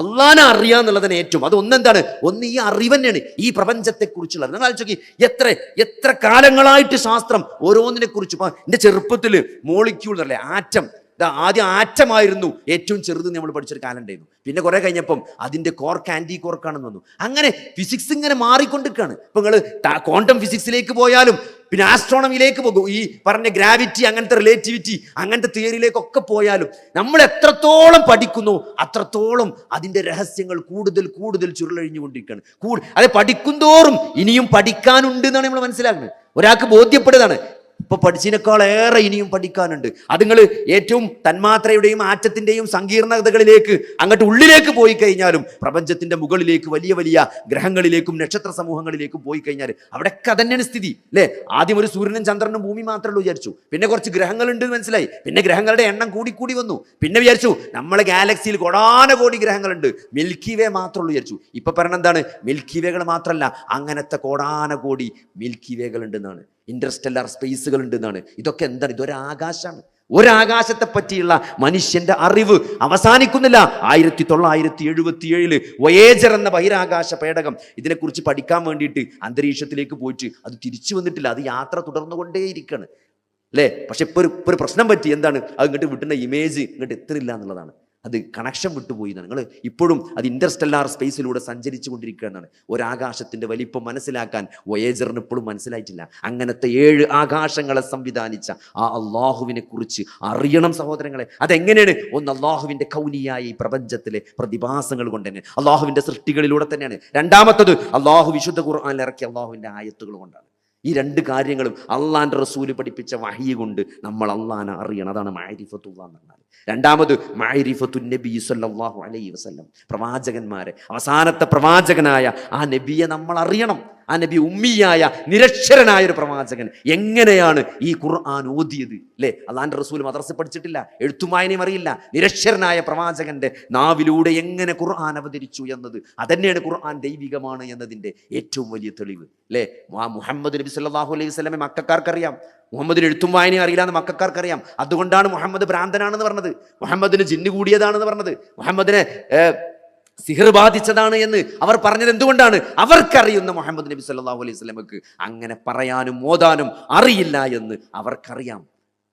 അള്ളാനെ അറിയാന്നുള്ളതിന് ഏറ്റവും അത് ഒന്നെന്താണ്? ഒന്ന് ഈ അറിവ് തന്നെയാണ്. ഈ പ്രപഞ്ചത്തെക്കുറിച്ചുള്ള നിങ്ങൾ ആലോചിച്ച് നോക്കി. എത്ര എത്ര കാലങ്ങളായിട്ട് ശാസ്ത്രം ഓരോന്നിനെ കുറിച്ച് എന്റെ ചെറുപ്പത്തിൽ മോളിക്യൂൾ അല്ലേ ആറ്റം. ആദ്യം ആറ്റമായിരുന്നു. ഏറ്റവും ചെറുത് നമ്മൾ പഠിച്ചൊരു കാലം ഉണ്ടായിരുന്നു. പിന്നെ കുറേ കഴിഞ്ഞപ്പം അതിന്റെ കോർക്ക് ആന്റി കോർക്കാണെന്ന് വന്നു. അങ്ങനെ ഫിസിക്സ് ഇങ്ങനെ മാറിക്കൊണ്ടിരിക്കുകയാണ്. ഇപ്പം നിങ്ങൾ ക്വാണ്ടം ഫിസിക്സിലേക്ക് പോയാലും പിന്നെ ആസ്ട്രോണമിയിലേക്ക് പോകും. ഈ പറഞ്ഞ ഗ്രാവിറ്റി അങ്ങനത്തെ റിലേറ്റിവിറ്റി അങ്ങനത്തെ തിയറിയിലേക്കൊക്കെ പോയാലും നമ്മൾ എത്രത്തോളം പഠിക്കുന്നു അത്രത്തോളം അതിന്റെ രഹസ്യങ്ങൾ കൂടുതൽ കൂടുതൽ ചുരുളഴിഞ്ഞുകൊണ്ടിരിക്കുകയാണ്. കൂടു അതെ പഠിക്കുന്തോറും ഇനിയും പഠിക്കാനുണ്ട് എന്നാണ് നമ്മൾ മനസ്സിലാക്കുന്നത്. ഒരാൾക്ക് ബോധ്യപ്പെടുന്നതാണ് ഇപ്പൊ പഠിച്ചതിനേക്കാൾ ഏറെ ഇനിയും പഠിക്കാനുണ്ട്. അത് നിങ്ങൾ ഏറ്റവും തന്മാത്രയുടെയും ആറ്റത്തിന്റെയും സങ്കീർണതകളിലേക്ക് അങ്ങോട്ട് ഉള്ളിലേക്ക് പോയി കഴിഞ്ഞാലും പ്രപഞ്ചത്തിന്റെ മുകളിലേക്ക് വലിയ വലിയ ഗ്രഹങ്ങളിലേക്കും നക്ഷത്ര സമൂഹങ്ങളിലേക്കും പോയി കഴിഞ്ഞാൽ അവിടെയൊക്കെ തന്നെയാണ് സ്ഥിതി അല്ലേ? ആദ്യം ഒരു സൂര്യനും ചന്ദ്രനും ഭൂമി മാത്രമേ വിചാരിച്ചു. പിന്നെ കുറച്ച് ഗ്രഹങ്ങളുണ്ട് മനസ്സിലായി. പിന്നെ ഗ്രഹങ്ങളുടെ എണ്ണം കൂടി കൂടി വന്നു. പിന്നെ വിചാരിച്ചു നമ്മളെ ഗാലക്സിയിൽ കൊടാന കോടി ഗ്രഹങ്ങളുണ്ട്. മിൽക്കി വേ മാത്രമേ ഉള്ളൂ വിചാരിച്ചു. ഇപ്പൊ പറഞ്ഞ എന്താണ്? മിൽക്കി വേകൾ മാത്രമല്ല അങ്ങനത്തെ കോടാന കോടി മിൽക്കി വേകൾ ഉണ്ടെന്നാണ് സ്പേസുകൾ സ്പേസുകൾ ഉണ്ടെന്നാണ്. ഇതൊക്കെ എന്താണ്? ഇതൊരാകാശമാണ് ഒരാകാശത്തെ പറ്റിയുള്ള മനുഷ്യന്റെ അറിവ് അവസാനിക്കുന്നില്ല. ആയിരത്തി തൊള്ളായിരത്തി എഴുപത്തി ഏഴിൽ വയേജർ എന്ന ബഹിരാകാശ പേടകം ഇതിനെക്കുറിച്ച് പഠിക്കാൻ വേണ്ടിയിട്ട് അന്തരീക്ഷത്തിലേക്ക് പോയിട്ട് അത് തിരിച്ചു വന്നിട്ടില്ല. അത് യാത്ര തുടർന്നുകൊണ്ടേയിരിക്കുകയാണ് അല്ലേ? പക്ഷെ ഇപ്പോൾ ഒരു ഒരു പ്രശ്നം പറ്റി. എന്താണ്? അത് ഇങ്ങോട്ട് വിട്ടുന്ന ഇമേജ് ഇങ്ങോട്ട് എത്തുന്നില്ല എന്നുള്ളതാണ്. അത് കണക്ഷൻ വിട്ടുപോയി എന്നാണ്. നിങ്ങൾ ഇപ്പോഴും അത് ഇന്റർസ്റ്റെല്ലാർ സ്പേസിലൂടെ സഞ്ചരിച്ചു കൊണ്ടിരിക്കുകയെന്നാണ് ഒരാകാശത്തിന്റെ വലിപ്പം മനസ്സിലാക്കാൻ വയേജറിന് ഇപ്പോഴും മനസ്സിലായിട്ടില്ല. അങ്ങനത്തെ ഏഴ് ആകാശങ്ങളെ സംവിധാനിച്ച ആ അള്ളാഹുവിനെ കുറിച്ച് അറിയണം സഹോദരങ്ങളെ. അതെങ്ങനെയാണ്? ഒന്ന് അള്ളാഹുവിന്റെ കൗനിയായ ഈ പ്രപഞ്ചത്തിലെ പ്രതിഭാസങ്ങൾ കൊണ്ട് തന്നെ. അള്ളാഹുവിന്റെ സൃഷ്ടികളിലൂടെ തന്നെയാണ്. രണ്ടാമത്തത് അള്ളാഹു വിശുദ്ധ ഖുർആാനിൽ ഇറക്കിയ അള്ളാഹുവിന്റെ ആയത്തുകൾ കൊണ്ടാണ്. ഈ രണ്ട് കാര്യങ്ങളും അള്ളാന്റെ റസൂൽ പഠിപ്പിച്ച വഹി കൊണ്ട് നമ്മൾ അള്ളാനെ അറിയണം. അതാണ് മാരിഫത്തുള്ള എന്ന് പറഞ്ഞാൽ രണ്ടാമത് മാരിഫത്തു നബി സല്ലല്ലാഹു അലൈ വസ്ലം പ്രവാചകന്മാരെ അവസാനത്തെ പ്രവാചകനായ ആ നബിയെ നമ്മൾ അറിയണം. ആ നബി ഉമ്മിയായ നിരക്ഷരനായ ഒരു പ്രവാചകൻ. എങ്ങനെയാണ് ഈ ഖുർആൻ ഓതിയത്? അല്ലേ അള്ളാന്റെ റസൂൽ മദ്രസ പഠിച്ചിട്ടില്ല എഴുത്തുമായനെയും അറിയില്ല. നിരക്ഷരനായ പ്രവാചകന്റെ നാവിലൂടെ എങ്ങനെ ഖുർആൻ അവതരിച്ചു എന്നത്? അതന്നെയാണ് ഖുർആൻ ദൈവികമാണ് എന്നതിന്റെ ഏറ്റവും വലിയ തെളിവ്. അല്ലേ മുഹമ്മദ് നബി സല്ലാഹു അലൈഹി സ്വലമെ മക്കാർക്കറിയാം മുഹമ്മദിന് എഴുത്തും വായനയും അറിയില്ല എന്ന് മക്കാർക്കറിയാം അതുകൊണ്ടാണ് മുഹമ്മദ് ഭ്രാന്തനാണെന്ന് പറഞ്ഞത്. മുഹമ്മദിന് ജിന്ന് കൂടിയതാണെന്ന് പറഞ്ഞത്. മുഹമ്മദിനെ സിഹർ ബാധിച്ചതാണ് എന്ന് അവർ പറഞ്ഞത് എന്തുകൊണ്ടാണ്? അവർക്കറിയുന്ന മുഹമ്മദ് നബി സല്ലല്ലാഹു അലൈഹി വസല്ലമക്ക് അങ്ങനെ പറയാനും ഓതാനും അറിയില്ല എന്ന് അവർക്കറിയാം.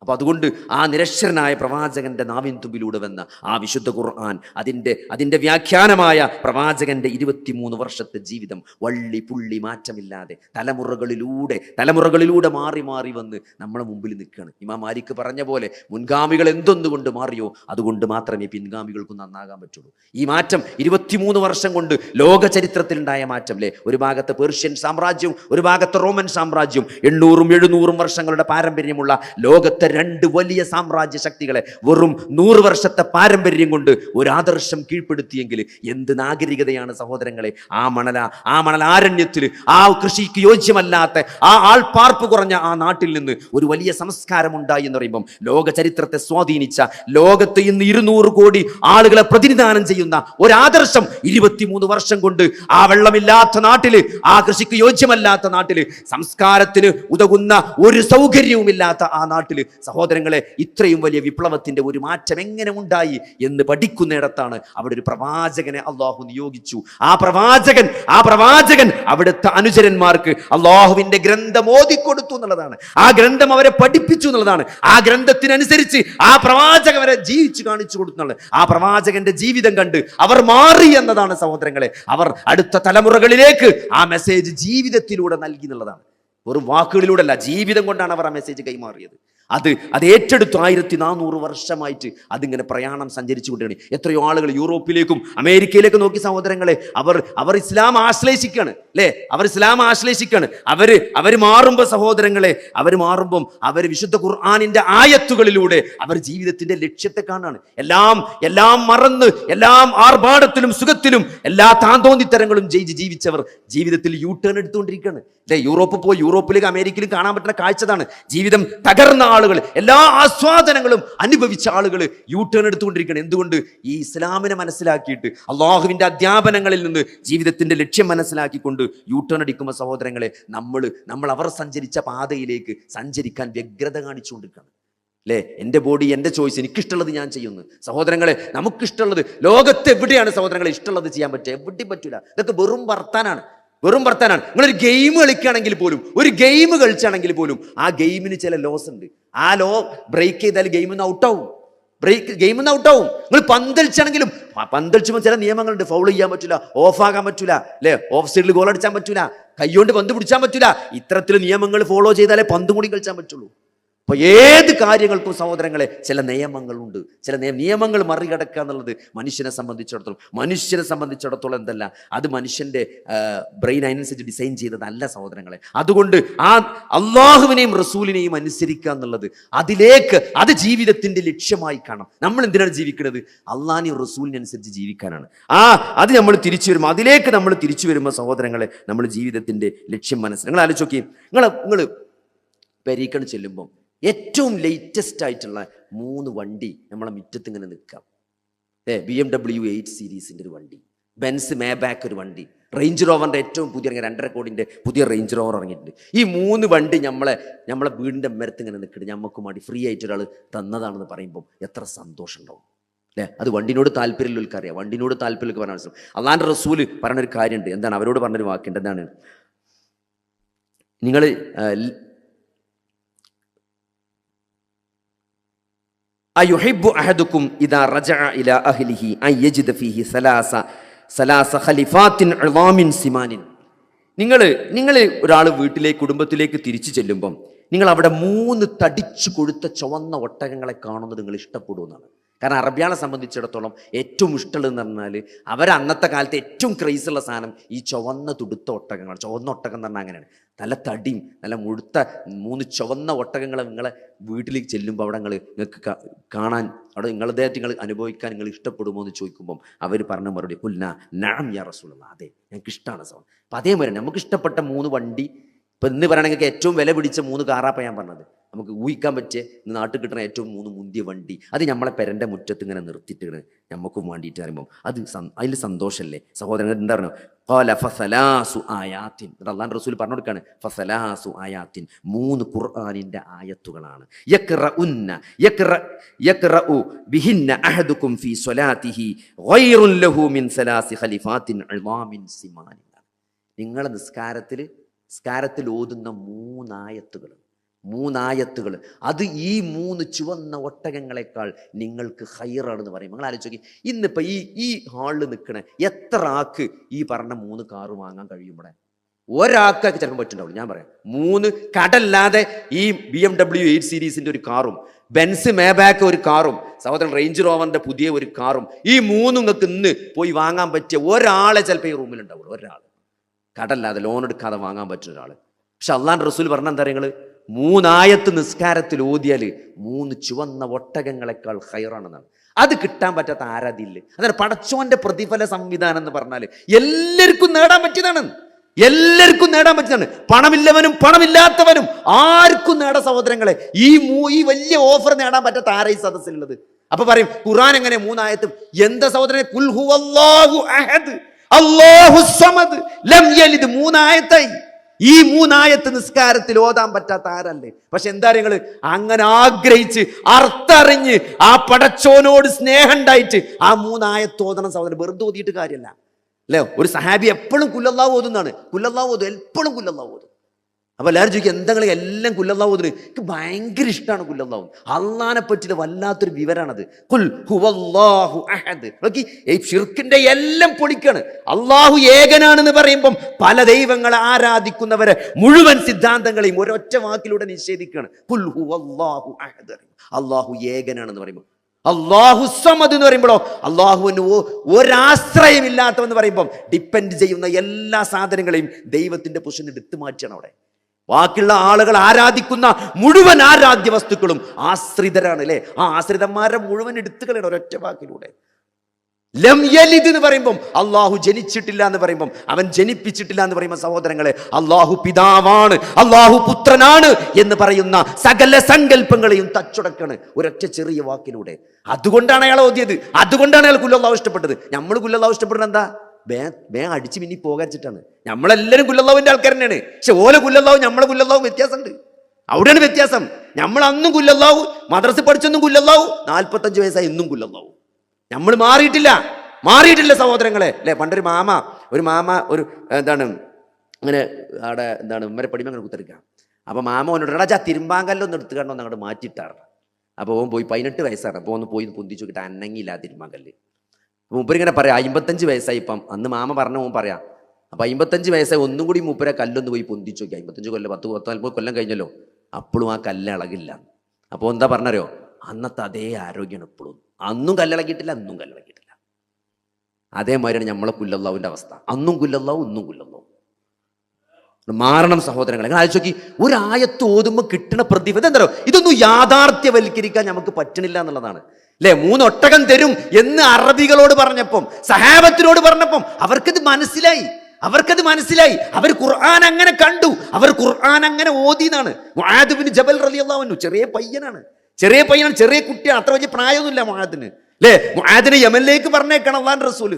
അപ്പൊ അതുകൊണ്ട് ആ നിരക്ഷരനായ പ്രവാചകന്റെ നാവിൻ തുമ്പിലൂടെ വന്ന ആ വിശുദ്ധ ഖുർആൻ അതിന്റെ അതിന്റെ വ്യാഖ്യാനമായ പ്രവാചകന്റെ ഇരുപത്തിമൂന്ന് വർഷത്തെ ജീവിതം വള്ളി പുള്ളി മാറ്റമില്ലാതെ തലമുറകളിലൂടെ തലമുറകളിലൂടെ മാറി മാറി വന്ന് നമ്മളെ മുമ്പിൽ നിൽക്കുകയാണ്. ഇമാ മാലിക്ക് പറഞ്ഞ പോലെ മുൻഗാമികൾ എന്തൊന്നുകൊണ്ട് മാറിയോ? അതുകൊണ്ട് മാത്രമേ പിൻഗാമികൾക്ക് നന്നാകാൻ പറ്റുള്ളൂ. ഈ മാറ്റം ഇരുപത്തിമൂന്ന് വർഷം കൊണ്ട് ലോക ചരിത്രത്തിലുണ്ടായ മാറ്റം അല്ലേ ഒരു ഭാഗത്ത് പേർഷ്യൻ സാമ്രാജ്യം ഒരു ഭാഗത്ത് റോമൻ സാമ്രാജ്യവും എണ്ണൂറും എഴുന്നൂറും വർഷങ്ങളുടെ പാരമ്പര്യമുള്ള ലോകത്തെ രണ്ട് വലിയ സാമ്രാജ്യ ശക്തികളെ വെറും നൂറ് വർഷത്തെ പാരമ്പര്യം കൊണ്ട് ഒരു ആദർശം കീഴ്പ്പെടുത്തിയെങ്കിൽ എന്ത് നാഗരികതയാണ് സഹോദരങ്ങളെ? ആ മണല ആ മണലാരണ്യത്തിൽ ആ കൃഷിക്ക് യോജ്യമല്ലാത്ത ആ ആൾപ്പാർപ്പ് കുറഞ്ഞ ആ നാട്ടിൽ നിന്ന് ഒരു വലിയ സംസ്കാരം ഉണ്ടായി എന്ന് പറയുമ്പം ലോക ചരിത്രത്തെ സ്വാധീനിച്ച ലോകത്ത് ഇന്ന് ഇരുന്നൂറ് കോടി ആളുകളെ പ്രതിനിധാനം ചെയ്യുന്ന ഒരു ആദർശം ഇരുപത്തിമൂന്ന് വർഷം കൊണ്ട് ആ വെള്ളമില്ലാത്ത നാട്ടിൽ ആ കൃഷിക്ക് യോജ്യമല്ലാത്ത നാട്ടിൽ സംസ്കാരത്തിന് ഉതകുന്ന ഒരു സൗകര്യവുമില്ലാത്ത ആ നാട്ടിൽ സഹോദരങ്ങളെ ഇത്രയും വലിയ വിപ്ലവത്തിന്റെ ഒരു മാറ്റം എങ്ങനെ ഉണ്ടായി എന്ന് പഠിക്കുന്നിടത്താണ് അവിടെ ഒരു പ്രവാചകനെ അള്ളാഹു നിയോഗിച്ചു. ആ പ്രവാചകൻ ആ പ്രവാചകൻ അവിടുത്തെ അനുചരന്മാർക്ക് അള്ളാഹുവിന്റെ ഗ്രന്ഥം ഓതിക്കൊടുത്തു എന്നുള്ളതാണ്. ആ ഗ്രന്ഥം അവരെ പഠിപ്പിച്ചു എന്നുള്ളതാണ്. ആ ഗ്രന്ഥത്തിനനുസരിച്ച് ആ പ്രവാചകൻ അവരെ ജീവിച്ചു കാണിച്ചു കൊടുത്തു എന്നുള്ളത്. ആ പ്രവാചകന്റെ ജീവിതം കണ്ട് അവർ മാറി എന്നതാണ് സഹോദരങ്ങളെ. അവർ അടുത്ത തലമുറകളിലേക്ക് ആ മെസ്സേജ് ജീവിതത്തിലൂടെ നൽകി എന്നുള്ളതാണ്. വെറും വാക്കുകളിലൂടെ അല്ല ജീവിതം കൊണ്ടാണ് അവർ ആ മെസ്സേജ് കൈമാറിയത്. അത് അത് ഏറ്റെടുത്തു ആയിരത്തി നാനൂറ് വർഷമായിട്ട് അതിങ്ങനെ പ്രയാണം സഞ്ചരിച്ചു കൊണ്ടിരുന്നു എത്രയോ ആളുകൾ യൂറോപ്പിലേക്കും അമേരിക്കയിലേക്കും നോക്കി സഹോദരങ്ങളെ അവർ അവർ ഇസ്ലാം ആശ്ലേഷിക്കാണ് അല്ലേ? അവർ ഇസ്ലാം ആശ്ലേഷിക്കാണ് അവർ അവർ മാറുമ്പോൾ സഹോദരങ്ങളെ അവർ മാറുമ്പം അവർ വിശുദ്ധ ഖുർആാനിന്റെ ആയത്തുകളിലൂടെ അവർ ജീവിതത്തിന്റെ ലക്ഷ്യത്തെ കാണാണ്. എല്ലാം എല്ലാം മറന്ന് എല്ലാം ആർഭാടത്തിലും സുഖത്തിലും എല്ലാ താന്തോന്നിത്തരങ്ങളും ജയിച്ച് ജീവിച്ചവർ ജീവിതത്തിൽ യൂ ടേൺ എടുത്തുകൊണ്ടിരിക്കുകയാണ്. അല്ലേ യൂറോപ്പ് പോയി യൂറോപ്പിലേക്ക് അമേരിക്കയിലും കാണാൻ പറ്റുന്ന കാഴ്ചതാണ്. ജീവിതം തകർന്ന ആളുകൾ എല്ലാ ആസ്വാദനങ്ങളും അനുഭവിച്ച ആളുകൾ യൂ ടേൺ എടുത്തുകൊണ്ടിരിക്കുകയാണ്. എന്തുകൊണ്ട്? ഈ ഇസ്ലാമിനെ മനസ്സിലാക്കിയിട്ട് അള്ളാഹുവിന്റെ അധ്യാപനങ്ങളിൽ നിന്ന് ജീവിതത്തിന്റെ ലക്ഷ്യം മനസ്സിലാക്കിക്കൊണ്ട് യൂ ടേൺ അടിക്കുമ്പോൾ സഹോദരങ്ങളെ നമ്മൾ നമ്മൾ അവർ സഞ്ചരിച്ച പാതയിലേക്ക് സഞ്ചരിക്കാൻ വ്യഗ്രത കാണിച്ചുകൊണ്ടിരിക്കുകയാണ്. അല്ലേ? എന്റെ ബോഡി എന്റെ ചോയ്സ് എനിക്കിഷ്ടമുള്ളത് ഞാൻ ചെയ്യുന്നു. സഹോദരങ്ങളെ നമുക്കിഷ്ടമുള്ളത് ലോകത്ത് എവിടെയാണ് സഹോദരങ്ങളെ ഇഷ്ടമുള്ളത് ചെയ്യാൻ പറ്റുക? എവിടെയും പറ്റില്ല ഇതൊക്കെ വെറും വർത്താനാണ്. വെറും വർത്താനാണ്. നിങ്ങളൊരു ഗെയിം കളിക്കുകയാണെങ്കിൽ പോലും ഒരു ഗെയിം കളിച്ചാണെങ്കിൽ പോലും ആ ഗെയിമിന് ചില ലോസ് ഉണ്ട്. ആ ലോ ബ്രേക്ക് ചെയ്താൽ ഗെയിമിൽ നിന്ന് ഔട്ടാവും ബ്രേക്ക് ഗെയിമിൽ നിന്ന് ഔട്ടാവും നിങ്ങൾ പന്തളിച്ചാണെങ്കിലും പന്തളിച്ചുമ്പോൾ ചില നിയമങ്ങളുണ്ട്. ഫൗൾ ചെയ്യാൻ പറ്റില്ല ഓഫ് ആകാൻ പറ്റില്ല അല്ലെ? ഓഫ് സൈഡിൽ ഗോൾ അടിച്ചാൻ പറ്റില്ല കൈകൊണ്ട് പന്ത് പിടിച്ചാൻ പറ്റില്ല ഇത്തരത്തിൽ നിയമങ്ങൾ ഫോളോ ചെയ്താലേ പന്തും കൂടി കളിച്ചാൻ പറ്റുള്ളൂ. അപ്പൊ ഏത് കാര്യങ്ങൾക്കും സഹോദരങ്ങളെ ചില നിയമങ്ങളുണ്ട്. ചില നിയമങ്ങൾ മറികടക്കുക എന്നുള്ളത് മനുഷ്യനെ സംബന്ധിച്ചിടത്തോളം. മനുഷ്യനെ സംബന്ധിച്ചിടത്തോളം എന്തല്ല അത് മനുഷ്യന്റെ ബ്രെയിൻ അതിനനുസരിച്ച് ഡിസൈൻ ചെയ്തതല്ല സഹോദരങ്ങളെ. അതുകൊണ്ട് ആ അള്ളാഹുവിനെയും റസൂലിനെയും അനുസരിക്കുക എന്നുള്ളത് അതിലേക്ക് അത് ജീവിതത്തിന്റെ ലക്ഷ്യമായി കാണാം നമ്മൾ എന്തിനാണ് ജീവിക്കുന്നത്? അള്ളാഹിനെയും റസൂലിനനുസരിച്ച് ജീവിക്കാനാണ്. ആ അത് നമ്മൾ തിരിച്ചു വരുമ്പോൾ അതിലേക്ക് നമ്മൾ തിരിച്ചു വരുമ്പോൾ സഹോദരങ്ങളെ നമ്മൾ ജീവിതത്തിന്റെ ലക്ഷ്യം മനസ്സിലാക്കി നിങ്ങൾ ആലോചിച്ച് നോക്കി നിങ്ങൾ നിങ്ങൾ പെരീക്കണ് ചെല്ലുമ്പം ഏറ്റവും ലേറ്റസ്റ്റ് ആയിട്ടുള്ള മൂന്ന് വണ്ടി നമ്മളെ മുറ്റത്ത് ഇങ്ങനെ നിൽക്കാം A B M W eight സീരീസിന്റെ ഒരു വണ്ടി. ബെൻസ് മേ ബാക്ക് ഒരു വണ്ടി. റേഞ്ച് റോവറിന്റെ ഏറ്റവും പുതിയ ഇറങ്ങിയ രണ്ടര കോടിന്റെ പുതിയ റേഞ്ച് റോവർ ഇറങ്ങിയിട്ടുണ്ട്. ഈ മൂന്ന് വണ്ടി നമ്മളെ നമ്മളെ വീടിന്റെ മരത്ത് ഇങ്ങനെ നിൽക്കുന്നത് നമുക്ക് വേണ്ടി ഫ്രീ ആയിട്ട് ഒരാൾ തന്നതാണെന്ന് പറയുമ്പോൾ എത്ര സന്തോഷം ഉണ്ടാവും അല്ലേ അത് വണ്ടിനോട് താല്പര്യമുള്ളവർക്ക് അറിയാം വണ്ടിനോട് താല്പര്യമൊക്കെ പറയാൻ മനസ്സിലാവും. അള്ളാന്റെ റസൂൽ പറഞ്ഞൊരു കാര്യമുണ്ട്. എന്താണ്? അവരോട് പറഞ്ഞൊരു വാക്കുണ്ട്. എന്താണ്? നിങ്ങൾ അയുഹിബു അഹദുക്കും ഇദാ റജഅ ഇലാ അഹ്ലിഹി അൻ യജിദ ഫീഹി സലാസ സലാസ ഖലിഫാത്തിൻ ഇളാമിൻ സിമാനിൻ. നിങ്ങൾ നിങ്ങൾ ഒരാൾ വീട്ടിലേക്ക് കുടുംബത്തിലേക്ക് തിരിച്ചു ചെല്ലുമ്പം നിങ്ങൾ അവിടെ മൂന്ന് തടിച്ചു കൊഴുത്ത ചുവന്ന ഒട്ടകങ്ങളെ കാണുന്നത് നിങ്ങൾ ഇഷ്ടപ്പെടുമെന്നാണ് കാരണം അറബിയാളെ സംബന്ധിച്ചിടത്തോളം ഏറ്റവും ഇഷ്ടമുള്ളതെന്ന് പറഞ്ഞാൽ അവർ അന്നത്തെ കാലത്ത് ഏറ്റവും ക്രൈസുള്ള സാധനം ഈ ചുവന്ന തുടുത്ത ഒട്ടകങ്ങൾ ചുവന്ന ഒട്ടകം എന്ന് പറഞ്ഞാൽ അങ്ങനെയാണ്. നല്ല തടിയും നല്ല മുഴുത്ത മൂന്ന് ചുവന്ന ഒട്ടകങ്ങൾ നിങ്ങളെ വീട്ടിലേക്ക് ചെല്ലുമ്പോൾ അവിടെ നിങ്ങൾ നിങ്ങൾക്ക് കാണാൻ അവിടെ നിങ്ങളുടെ നിങ്ങൾ അനുഭവിക്കാൻ നിങ്ങൾ ഇഷ്ടപ്പെടുമോ എന്ന് ചോദിക്കുമ്പോൾ അവർ പറഞ്ഞ മറുപടി പുല്ല നാം യാ റസൂലുള്ള അതെ ഞങ്ങൾക്ക് ഇഷ്ടമാണ് സൗണ്ട് അപ്പം അതേപോലെ നമുക്ക് ഇഷ്ടപ്പെട്ട മൂന്ന് വണ്ടി ഇപ്പം ഇന്ന് പറയണമെങ്കിൽ ഏറ്റവും വില പിടിച്ച മൂന്ന് കാറാപ്പം ഞാൻ പറഞ്ഞത്. നമുക്ക് ഊഹിക്കാൻ പറ്റിയ നാട്ടിൽ കിട്ടുന്ന ഏറ്റവും മൂന്ന് മുന്തിയ വണ്ടി. അത് നമ്മളെ പെരന്റെ മുറ്റത്ത് ഇങ്ങനെ നിർത്തിയിട്ട് നമുക്കും വേണ്ടിയിട്ട് പറയുമ്പോൾ അത് അതിൽ സന്തോഷമല്ലേ സഹോദരൻ എന്താ പറഞ്ഞു? കോല ഫസലാസു ആയാത്തിൻ. അള്ളാൻ റസൂൽ പറഞ്ഞു കൊടുക്കുകയാണ് ഫസലാസു ആയാത്തിൻ. മൂന്ന് ഖുർആാനിന്റെ ആയത്തുകളാണ്. നിങ്ങളെ ഫി ലഹു മിൻ സലാസി നിസ്കാരത്തിൽ നിസ്കാരത്തിൽ ഓതുന്ന മൂന്നായത്തുകൾ. മൂന്നായത്തുകൾ. അത് ഈ മൂന്ന് ചുവന്ന ഒട്ടകങ്ങളെക്കാൾ നിങ്ങൾക്ക് ഹൈറാണെന്ന് പറയും. നിങ്ങൾ ആലോചിച്ച് നോക്കി. ഇന്നിപ്പോൾ ഈ ഈ ഹാളിൽ നിൽക്കണ എത്ര ആക്ക് ഈ പറഞ്ഞ മൂന്ന് കാറ് വാങ്ങാൻ കഴിയും ഇവിടെ? ഒരാൾക്കൊക്കെ ചിലപ്പോൾ പറ്റുണ്ടാവുള്ളൂ ഞാൻ പറയാം. മൂന്ന് കടല്ലാതെ ഈ ബി എം ഡബ്ല്യു എയ്റ്റ് സീരീസിന്റെ ഒരു കാറും ബെൻസ് മേബാക്ക് ഒരു കാറും സഹോദരൻ റേഞ്ച് റോവറിന്റെ പുതിയ ഒരു കാറും ഈ മൂന്നും നിങ്ങൾക്ക് ഇന്ന് പോയി വാങ്ങാൻ പറ്റിയ ഒരാളെ ചിലപ്പോൾ ഈ റൂമിൽ ഉണ്ടാവുള്ളൂ. ഒരാൾ. കടല്ലാതെ ലോൺ എടുക്കാതെ വാങ്ങാൻ പറ്റുന്ന ഒരാൾ പക്ഷെ അള്ളാൻ റസൂൽ പറഞ്ഞ എന്താ നിങ്ങൾ മൂന്നായത്ത് നിസ്കാരത്തിൽ ഓതിയാൽ മൂന്ന് ചുവന്ന ഒട്ടകങ്ങളെക്കാൾ ഹൈറാണെന്നാണ് അത് കിട്ടാൻ പറ്റാത്ത ആരാധിയില്ല അതാണ് പടച്ചോന്റെ പ്രതിഫല സംവിധാനം എന്ന് പറഞ്ഞാൽ എല്ലാവർക്കും നേടാൻ പറ്റിയതാണ്. എല്ലാവർക്കും നേടാൻ പറ്റുന്നതാണ് പണമില്ലവനും പണമില്ലാത്തവനും ആർക്കും നേട സഹോദരങ്ങളെ. ഈ മൂ ഈ വലിയ ഓഫർ നേടാൻ പറ്റാത്ത ആരാ ഈ സദസ്സിലുള്ളത്? അപ്പൊ പറയും ഖുറാൻ എങ്ങനെ മൂന്നായത്തും? എന്താ സഹോദരനെ? അഹദ്. അല്ലാഹു സമദ് ലം യലിദ് മൂന്നായത്തായി. ഈ മൂന്നായത്ത് നിസ്കാരത്തിൽ ഓതാൻ പറ്റാത്ത ആരല്ലേ? പക്ഷെ എന്താ നിങ്ങൾ അങ്ങനെ ആഗ്രഹിച്ച് അർത്ഥറിഞ്ഞ് ആ പടച്ചോനോട് സ്നേഹം ഉണ്ടായിട്ട് ആ മൂന്നായത്ത് ഓതണം സഹോദരൻ. വെറുതെ ഓതിയിട്ട് കാര്യമല്ല അല്ലേ? ഒരു സഹാബി എപ്പോഴും കുല്ലല്ലാവ് ഓതുന്നതാണ്. കുല്ലല്ലാവ് ഓതും എപ്പോഴും കുല്ലല്ലാവ് ഓതും. അപ്പൊ എല്ലാവരും ചോദിക്കും എന്തെങ്കിലും എല്ലാം കുല്ലല്ലാവ് ഓതുന്നത് എനിക്ക് ഭയങ്കര ഇഷ്ടമാണ് കുല്ലന്താവും അള്ളാനെ പറ്റിയിട്ട് വല്ലാത്തൊരു വിവരമാണത് കുൽ ഹുവല്ലാഹു അഹദ്. നോക്കി ഈ ഷിർക്കിന്റെ എല്ലാം പൊളിക്കാണ്. അള്ളാഹു ഏകനാണെന്ന് പറയുമ്പം പല ദൈവങ്ങളെ ആരാധിക്കുന്നവരെ മുഴുവൻ സിദ്ധാന്തങ്ങളെയും ഒരൊറ്റ വാക്കിലൂടെ നിഷേധിക്കുകയാണ് കുൽ ഹുവല്ലാഹു അഹദ് അള്ളാഹു ഏകനാണെന്ന് പറയുമ്പോൾ അള്ളാഹു സമദ് എന്ന് പറയുമ്പോഴോ അള്ളാഹുവിന് ഒരാശ്രയമില്ലാത്തവെന്ന് പറയുമ്പം ഡിപ്പെൻഡ് ചെയ്യുന്ന എല്ലാ സാധനങ്ങളെയും ദൈവത്തിന്റെ പുരുഷൻ എടുത്തു മാറ്റിയാണ് അവിടെ. ബാക്കിയുള്ള ആളുകൾ ആരാധിക്കുന്ന മുഴുവൻ ആരാധ്യ വസ്തുക്കളും ആശ്രിതരാണ് അല്ലേ ആ ആശ്രിതന്മാരെ മുഴുവൻ എടുത്തുകളാണ് ഒരൊറ്റ വാക്കിലൂടെ. ലം യലിദ് എന്ന് പറയുമ്പം അള്ളാഹു ജനിച്ചിട്ടില്ല എന്ന് പറയുമ്പം അവൻ ജനിപ്പിച്ചിട്ടില്ല എന്ന് പറയുമ്പോൾ സഹോദരങ്ങളെ അള്ളാഹു പിതാവാണ് അള്ളാഹു പുത്രനാണ് എന്ന് പറയുന്ന സകല സങ്കല്പങ്ങളെയും തച്ചുടക്കാണ് ഒരൊറ്റ ചെറിയ വാക്കിലൂടെ. അതുകൊണ്ടാണ് അയാൾ ഓതിയത്. അതുകൊണ്ടാണ് അയാൾ കുല്ലല്ലാഹു ഇഷ്ടപ്പെട്ടത്. നമ്മൾ കുല്ലല്ലാഹു ഇഷ്ടപ്പെടുന്നത് എന്താ? ബേ വേഗം അടിച്ച് മിന്നി പോകാച്ചിട്ടാണ് നമ്മളെല്ലാവരും കുല്ലല്ലാവിന്റെ ആൾക്കാർ തന്നെയാണ് പക്ഷെ ഓല കുല്ലല്ലാവും നമ്മളെ കുല്ലല്ലാവും വ്യത്യാസമുണ്ട്. അവിടെയാണ് വ്യത്യാസം. നമ്മൾ അന്നും മദ്രസ് മദ്രസ പഠിച്ചൊന്നും കുല്ലല്ലാവു നാൽപ്പത്തഞ്ച് വയസ്സായി ഇന്നും കുല്ലല്ലാവു നമ്മൾ മാറിയിട്ടില്ല. മാറിയിട്ടില്ല സഹോദരങ്ങളെ. അല്ലെ? പണ്ടൊരു മാമ ഒരു മാമ ഒരു എന്താണ് അങ്ങനെ അവിടെ എന്താണ് ഉമ്മരെ പടിമ അങ്ങനെ കുത്തിരിക്കാം. അപ്പോൾ മാമ ഒന്നിട്ടാ എടാ തിരുമ്പാങ്കല്ലൊന്നും എടുത്ത് കണ്ടോ അങ്ങോട്ട് മാറ്റിയിട്ടാറ് അപ്പോൾ ഓൻ പോയി പതിനെട്ട് വയസ്സാണ്. അപ്പോൾ ഒന്ന് പോയി പൊന്തിച്ചു നോക്കിയിട്ട് അന്നങ്ങിയില്ല തിരുമ്പാങ്കല്ല്. മൂപ്പരിങ്ങനെ പറയാം അമ്പത്തഞ്ച് വയസ്സായി ഇപ്പം. അന്ന് മാമ പറഞ്ഞ മോൻ പറയാം അപ്പം അമ്പത്തഞ്ച് വയസ്സായി ഒന്നും കൂടി മൂപ്പരെ കല്ലൊന്ന് പോയി പൊന്തിച്ചു നോക്കി അമ്പത്തഞ്ച് കൊല്ലം പത്ത് പത്ത് നാൽപ്പത് കൊല്ലം കഴിഞ്ഞല്ലോ അപ്പോഴും ആ കല്ല് ഇളകില്ല. അപ്പോൾ എന്താ പറഞ്ഞറിയോ അന്നത്തെ അതേ ആരോഗ്യമാണ് ഇപ്പോഴും അന്നും കല്ലിളകിയിട്ടില്ല അന്നും കല്ലിളകിയിട്ടില്ല അതേമാതിരിയാണ് നമ്മളെ കുല്ലല്ലാവിന്റെ അവസ്ഥ. അന്നും കുല്ലല്ലാവും ഇന്നും കുല്ലല്ലാവും. മാറണം സഹോദരങ്ങളെ. നിങ്ങൾ ആലോചിച്ച് നോക്കി ഒരു ആയത്ത് ഓതുമ്പോൾ കിട്ടുന്ന പ്രതിഫലം എന്താ ഇതൊന്നും യാഥാർത്ഥ്യവൽക്കരിക്കാൻ നമുക്ക് പറ്റണില്ല എന്നുള്ളതാണ്. അല്ലെ മൂന്നൊട്ടകം തരും എന്ന് അറബികളോട് പറഞ്ഞപ്പം സഹാബത്തിനോട് പറഞ്ഞപ്പം അവർക്കത് മനസ്സിലായി. അവർക്കത് മനസ്സിലായി. അവർ ഖുർആൻ അങ്ങനെ കണ്ടു. അവർ ഖുർആൻ അങ്ങനെ ഓതി എന്നാണ് മുആദുബിന് ജബൽ റളിയല്ലാഹു ചെറിയ പയ്യനാണ്. ചെറിയ പയ്യനാണ് ചെറിയ കുട്ടിയാണ്. അത്ര വലിയ പ്രായമൊന്നുമില്ല മുഹാദിന് അല്ലേ മുആദിനെ യമനിലേക്ക് പറഞ്ഞേക്കണം അള്ളാൻ റസൂൽ.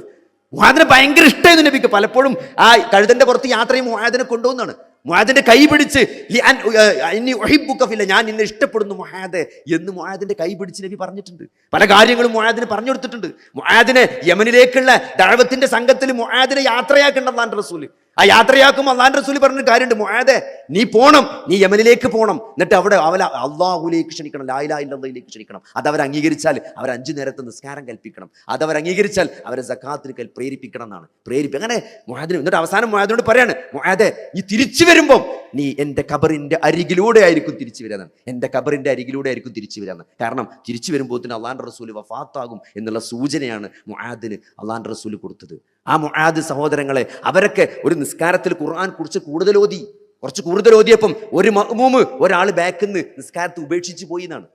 മുഹാദിനെ ഭയങ്കര ഇഷ്ടമായിരുന്നു നബിക്ക്. പലപ്പോഴും ആ കഴുതന്റെ പുറത്ത് യാത്രയും മുഹാദിനെ കൊണ്ടുപോകുന്നതാണ്. മുഹാദിന്റെ കൈ പിടിച്ച് ലി അൻ ഉ- ഏ, ഇന്നി ഉഹിബ്ബുക ഫില്ല, ഞാൻ നിന്നെ ഇഷ്ടപ്പെടുന്നു മുഹാദ് എന്ന് മുഹാദിന്റെ കൈ പിടിച്ച് നബി പറഞ്ഞിട്ടുണ്ട്. പല കാര്യങ്ങളും മുഹാദിന് പറഞ്ഞു കൊടുത്തിട്ടുണ്ട്. മുഹാദിനെ യമനിലേക്കുള്ള ദഴവത്തിന്റെ സംഘത്തിൽ മുഹാദിനെ യാത്രയാക്കേണ്ടതാണ് റസൂൽ. ആ യാത്രയാക്കുമ്പോൾ അള്ളാൻ റസൂൽ പറഞ്ഞ കാര്യമുണ്ട്. മുഹാദെ നീ പോണം നീ യമനിലേക്ക് പോണം. എന്നിട്ട് അവിടെ അവല അള്ളാഹുലേക്ക് ക്ഷണിക്കണം ലായിലാ ഇല്ലയിലേക്ക് ക്ഷണിക്കണം. അത് അവർ അംഗീകരിച്ചാൽ അവർ അഞ്ചു നേരത്തെ നിസ്കാരം കൽപ്പിക്കണം. അത് അവർ അംഗീകരിച്ചാൽ അവരെ സക്കാത്തിന് പ്രേരിപ്പിക്കണം എന്നാണ്. പ്രേരിപ്പിക്കുക അങ്ങനെ മുഹാദിന് എന്നിട്ട് അവസാനം മുഹാദിനോട് പറയാണ് മുഹാദെ നീ തിരിച്ചു വരുമ്പോൾ നീ എന്റെ കബറിന്റെ അരികിലൂടെ ആയിരിക്കും തിരിച്ചു വരാന്ന് എന്റെ കബറിന്റെ അരികിലൂടെ ആയിരിക്കും തിരിച്ചു വരാന്ന് കാരണം തിരിച്ചു വരുമ്പോൾ തന്നെ അള്ളാൻ റസൂൽ വഫാത്താകും എന്നുള്ള സൂചനയാണ് മുഹാദിന് അള്ളാൻ റസൂൽ കൊടുത്തത്. ആ മുഹാദ് സഹോദരങ്ങളെ അവരൊക്കെ ഒരു നിസ്കാരത്തിൽ ഖുർആൻ കുറിച്ച് കൂടുതൽ ഓതി. കുറച്ച് കൂടുതൽ ഓതിയപ്പം ഒരു മഹ്മൂമ് ഒരാൾ ബാക്കിൽ നിന്ന് നിസ്കാരത്തെ ഉപേക്ഷിച്ച് പോയി എന്നാണ്.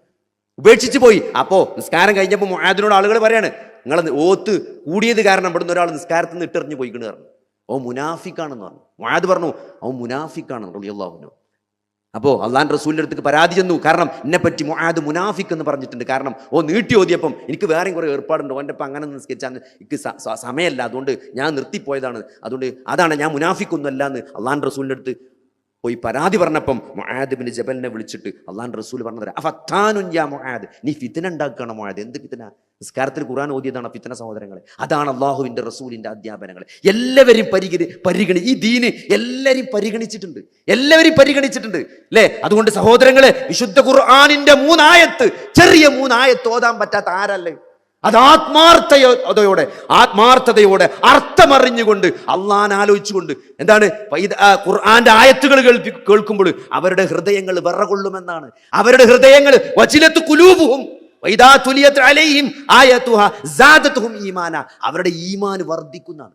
ഉപേക്ഷിച്ച് പോയി. അപ്പോൾ നിസ്കാരം കഴിഞ്ഞപ്പോൾ മുഹാദിനോട് ആളുകൾ പറയാണ് നിങ്ങൾ ഓത്ത് കൂടിയത് കാരണം ഇവിടുന്ന് ഒരാൾ നിസ്കാരത്തിൽ നിന്ന് ഇട്ടെറിഞ്ഞ് പോയിക്കണ് പറഞ്ഞു. ഓ മുനാഫിക്കാണെന്ന് പറഞ്ഞു. മുഹാദ് പറഞ്ഞു ഓ മുനാഫിക്കാണെന്ന് റളിയല്ലാഹുവിനു അപ്പോൾ അള്ളാൻ റസൂലിന്റെ അടുത്തേക്ക് പരാതി ചെന്നു. കാരണം എന്നെ പറ്റി മുഹാദ് മുനാഫിക് എന്ന് പറഞ്ഞിട്ടുണ്ട്. കാരണം ഓ നീട്ടി ഓതിയപ്പം എനിക്ക് വേറെയും കുറേ ഏർപ്പാടുണ്ട്. ഓന്റെ അപ്പം അങ്ങനെ നിസ്കരിച്ചാൽ എനിക്ക് സമയമല്ല. അതുകൊണ്ട് ഞാൻ നിർത്തിപ്പോയതാണ്. അതുകൊണ്ട് അതാണ് ഞാൻ മുനാഫിക്കൊന്നുമല്ല എന്ന് അള്ളാൻ റസൂലിന്റെ അടുത്ത് പോയി പരാതി പറഞ്ഞപ്പം മൊഹാദിബിന് ജബലിനെ വിളിച്ചിട്ട് അള്ളാൻ റസൂൽ പറഞ്ഞത് അഫത്താനുൻ യാ മുആദ് നീ ഫിത്തന ഉണ്ടാക്കണം മുആദ്. എന്ത് ഫിത്തന? നിസ്കാരത്തിൽ ഖുർആൻ ഓതിയതാണ് ഫിത്തന സഹോദരങ്ങളെ. അതാണ് അള്ളാഹുവിന്റെ റസൂലിന്റെ അധ്യാപനങ്ങൾ എല്ലാവരും പരിഗണി പരിഗണി ഈ ദീന് എല്ലാവരും പരിഗണിച്ചിട്ടുണ്ട്. എല്ലാവരും പരിഗണിച്ചിട്ടുണ്ട്. അല്ലേ അതുകൊണ്ട് സഹോദരങ്ങളെ വിശുദ്ധ ഖുർആാനിന്റെ മൂന്നായത്ത് ചെറിയ മൂന്നായത്ത് ഓതാൻ പറ്റാത്ത ആരല്ലേ? അത് ആത്മാർത്ഥതയോടെ ആത്മാർത്ഥതയോടെ അർത്ഥമറിഞ്ഞുകൊണ്ട് അള്ളാൻ ആലോചിച്ചുകൊണ്ട് എന്താണ്? ഖുർആന്റെ ആയത്തുകൾ കേൾപ്പി കേൾക്കുമ്പോൾ അവരുടെ ഹൃദയങ്ങൾ വിറകൊള്ളുമെന്നാണ്. അവരുടെ ഹൃദയങ്ങൾ വചിലത്ത് കുലൂപും അവരുടെ ഈമാൻ വർദ്ധിക്കുന്നതാണ്.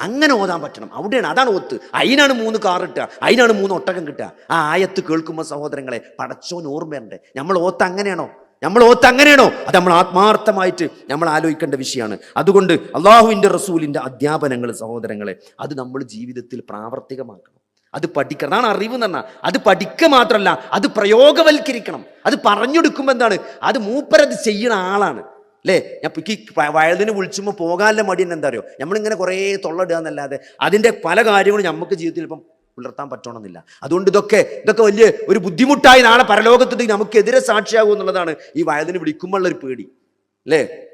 അങ്ങനെ ഓതാൻ പറ്റണം. അവിടെയാണ് അതാണ് ഒത്ത്. അതിനാണ് മൂന്ന് കാർ അതിനാണ് മൂന്ന് ഒട്ടകം കിട്ടുക. ആ ആയത്ത് കേൾക്കുമ്പോൾ സഹോദരങ്ങളെ പടച്ചോൻ ഓർമ്മയുണ്ട്. നമ്മൾ ഓത്ത് അങ്ങനെയാണോ? നമ്മൾ ഓത്ത് അങ്ങനെയാണോ? അത് നമ്മൾ ആത്മാർത്ഥമായിട്ട് നമ്മൾ ആലോചിക്കേണ്ട വിഷയമാണ്. അതുകൊണ്ട് അള്ളാഹുവിന്റെ റസൂലിന്റെ അധ്യാപനങ്ങൾ സഹോദരങ്ങളെ അത് നമ്മൾ ജീവിതത്തിൽ പ്രാവർത്തികമാക്കണം. അത് പഠിക്കണം. അതാണ് അറിവ് പറഞ്ഞാൽ അത് പഠിക്കുക മാത്രമല്ല അത് പ്രയോഗവൽക്കരിക്കണം. അത് പറഞ്ഞെടുക്കുമ്പോൾ എന്താണ്? അത് മൂപ്പരത് ചെയ്യുന്ന ആളാണ്. അല്ലേ? ഞാൻ ഈ വയലിന് വിളിച്ചുമ്പോൾ പോകാനുള്ള മടി തന്നെ എന്താ അറിയോ? നമ്മളിങ്ങനെ കുറേ തൊള്ളടുക എന്നല്ലാതെ അതിന്റെ പല കാര്യങ്ങളും നമുക്ക് ജീവിതത്തിൽ ഇപ്പം പുലർത്താൻ പറ്റണമെന്നില്ല. അതുകൊണ്ട് ഇതൊക്കെ ഇതൊക്കെ വലിയ ഒരു ബുദ്ധിമുട്ടായി നാളെ പരലോകത്ത് നമുക്കെതിരെ സാക്ഷിയാകും എന്നുള്ളതാണ് ഈ വയതിന് വിളിക്കുമ്പോഴുള്ള ഒരു പേടി. അല്ലേ?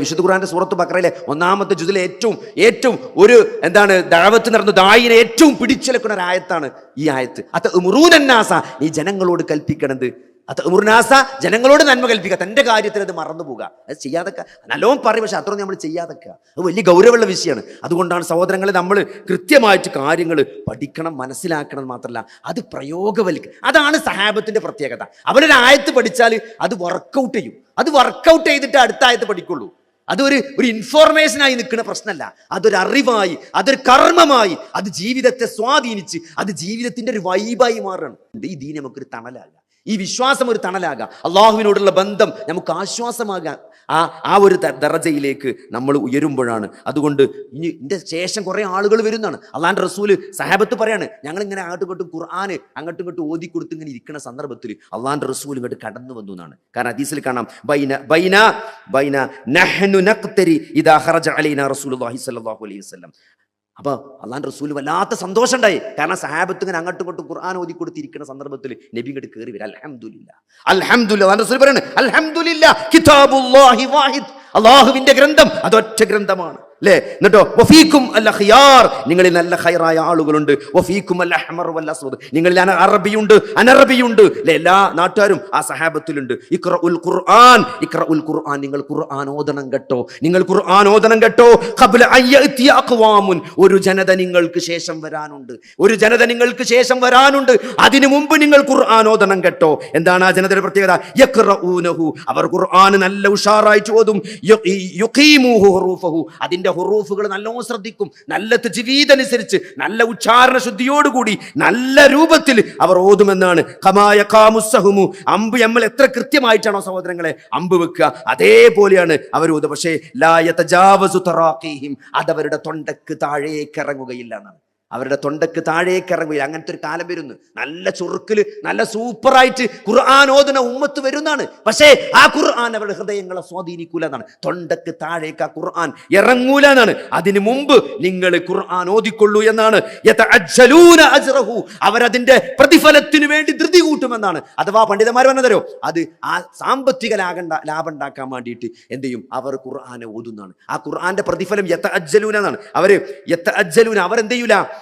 വിശുദ്ധ ഖുർആന്റെ സൂറത്ത് ബക്രയിലെ ഒന്നാമത്തെ ജുദിലെ ഏറ്റവും ഏറ്റവും ഒരു എന്താണ് ദഴവത്ത് നടന്ന ദായിനെ ഏറ്റവും പിടിച്ചെടുക്കുന്ന ഒരു ആയത്താണ് ഈ ആയത്ത്. അത് ഉമറൂനന്നാസ ഈ ജനങ്ങളോട് കൽപ്പിക്കണത്. അത് മുർനാസ ജനങ്ങളോട് നന്മ കൽപ്പിക്കുക. തന്റെ കാര്യത്തിൽ അത് മറന്നു പോകുക അത് ചെയ്യാതൊക്കെ നല്ലോണം പറയും പക്ഷെ അത്രയും നമ്മൾ ചെയ്യാതൊക്കെ. അത് വലിയ ഗൗരവമുള്ള വിഷയമാണ്. അതുകൊണ്ടാണ് സഹോദരങ്ങളെ നമ്മൾ കൃത്യമായിട്ട് കാര്യങ്ങൾ പഠിക്കണം മനസ്സിലാക്കണം മാത്രമല്ല. അത് പ്രയോഗവൽക്ക അതാണ് സഹാബത്തിന്റെ പ്രത്യേകത. അവരൊരു ആയത്ത് പഠിച്ചാൽ അത് വർക്കൗട്ട് ചെയ്യും. അത് വർക്കൗട്ട് ചെയ്തിട്ട് അടുത്ത ആയത്ത് പഠിക്കുള്ളൂ. അതൊരു ഒരു ഇൻഫോർമേഷനായി നിൽക്കുന്ന പ്രശ്നമല്ല. അതൊരു അറിവായി അതൊരു കർമ്മമായി അത് ജീവിതത്തെ സ്വാധീനിച്ച് അത് ജീവിതത്തിന്റെ ഒരു വൈബായി മാറണം ഈ ദീൻ നമുക്കൊരു തണലാകാം ഈ വിശ്വാസം ഒരു തണലാകാം. അള്ളാഹുവിനോടുള്ള ബന്ധം നമുക്ക് ആശ്വാസമാകാം. ആ ആ ഒരു ദറജയിലേക്ക് നമ്മൾ ഉയരുമ്പോഴാണ്. അതുകൊണ്ട് ഇനി ഇതിന്റെ ശേഷം കുറേ ആളുകൾ വരുന്നതാണ്. അള്ളാഹാൻ റസൂൽ സഹാബത്ത് പറയാണ് ഞങ്ങളിങ്ങനെ അങ്ങോട്ടും ഇങ്ങോട്ടും ഖുർആന് അങ്ങോട്ടും ഇങ്ങോട്ടും ഓതി കൊടുത്ത് ഇങ്ങനെ ഇരിക്കുന്ന സന്ദർഭത്തിൽ അള്ളാഹാൻ റസൂൽ ഇങ്ങോട്ട് കടന്നു വന്നു എന്നാണ്. കാരണം അതീസിൽ കാണാം ബൈന ബൈന ബൈന നഹ്നു നഖ്തരി ഇദാ ഖറജ അലൈനാ റസൂലുള്ളാഹി സ്വല്ലല്ലാഹു അലൈഹി വസല്ലം. അപ്പൊ അള്ളാൻ റസൂൽ വല്ലാത്ത സന്തോഷം ഉണ്ടായി കാരണം സഹാബത്ത് ഇങ്ങനെ അങ്ങോട്ടും ഇങ്ങോട്ടും ഖുർആൻ ഓതി കൊടുത്തിരിക്കുന്ന സന്ദർഭത്തിൽ നബി ഇങ്ങോട്ട് കയറി വരാം. അലഹമുല്ല അലഹമുല്ല റസൂൽ പറയുന്നത് അലഹമുല്ല കിതാബുല്ലാഹി വാഹിദ്. അള്ളാഹുവിന്റെ ഗ്രന്ഥം അതൊറ്റ ഗ്രന്ഥമാണ്. അല്ലേ എന്നിട്ടോ വഫീക്കും അല്ല ഹിയാർ നിങ്ങളിൽ നല്ല ഹൈറായ ആളുകളുണ്ട്. വഫീക്കും അല്ല അഹ്മർ വല്ല അസ്വദ്. നിങ്ങളിൽ അറബിയുണ്ട് അനറബിയുണ്ട്. അല്ലേ എല്ലാ നാട്ടുകാരും ആ സഹാബത്തിലുണ്ട്. ഇക്ര ഉൽ ഖുർആൻ ഇക്ര ഉൽ ഖുർആൻ. നിങ്ങൾ ഖുർആൻ ഓതണം കേട്ടോ. നിങ്ങൾ ഖുർആൻ ഓതണം കേട്ടോ. ഖബ്ല അഖ്വാമുൻ. ഒരു ജനത നിങ്ങൾക്ക് ശേഷം വരാനുണ്ട്. ഒരു ജനത നിങ്ങൾക്ക് ശേഷം വരാനുണ്ട്. അതിനു മുമ്പ് നിങ്ങൾ ഖുർആൻ ഓതണം കേട്ടോ. എന്താണ് ആ ജനതയുടെ പ്രത്യേകത? യഖ്റഊനഹു. അവർ ഖുർആൻ നല്ല ഉഷാറായി ഓതും യുഖീമുഹു ഹുറൂഫഹു. അതിന്റെ ഹുറൂഫുകൾ നല്ലോണം ശ്രദ്ധിക്കും. നല്ല ജീവിതനുസരിച്ച് നല്ല ഉച്ചാരണ ശുദ്ധിയോടുകൂടി നല്ല രൂപത്തിൽ അവർ ഓതുമെന്നാണ്. ഖമായ കാമുസഹുമു അമ്പ് നമ്മൾ എത്ര കൃത്യമായിട്ടാണോ സഹോദരങ്ങളെ അമ്പ് വെക്കുക. അതേപോലെയാണ് അവർ ഓത് പക്ഷേ ലാ യതജാവസു തറാഖീഹിം. അതവരുടെ തൊണ്ടക്ക് താഴേക്ക് ഇറങ്ങുകയില്ല എന്നാണ്. അവരുടെ തൊണ്ടക്ക് താഴേക്ക് ഇറങ്ങുകയില്ല. അങ്ങനത്തെ ഒരു കാലം വരുന്നു. നല്ല ചുറുക്കിൽ നല്ല സൂപ്പറായിട്ട് ഖുർആൻ ഓതുന്ന ഉമ്മത്ത് വരുന്നതാണ് പക്ഷേ ആ ഖുർആൻ അവരുടെ ഹൃദയങ്ങളെ സ്വാധീനിക്കൂല എന്നാണ് തൊണ്ടക്ക് താഴേക്ക് ആ ഖുർആൻ ഇറങ്ങൂല എന്നാണ് അതിനു മുമ്പ് നിങ്ങൾ ഖുർആൻ ഓതിക്കൊള്ളൂ എന്നാണ്. അവരതിന്റെ പ്രതിഫലത്തിന് വേണ്ടി ധൃതി കൂട്ടുമെന്നാണ്. അഥവാ പണ്ഡിതന്മാർ പറഞ്ഞതരോ അത് ആ സാമ്പത്തിക ലാഭണ്ട ലാഭം ഉണ്ടാക്കാൻ വേണ്ടിയിട്ട് എന്ത് ചെയ്യും? അവർ ഖുർആനെ ഓതുന്നതാണ്. ആ ഖുർആന്റെ പ്രതിഫലം യത്ത അജ്ജലൂന എന്നാണ്. അവർ യത്ത അജ്ജലൂന അവരെന്ത് ചെയ്യൂല?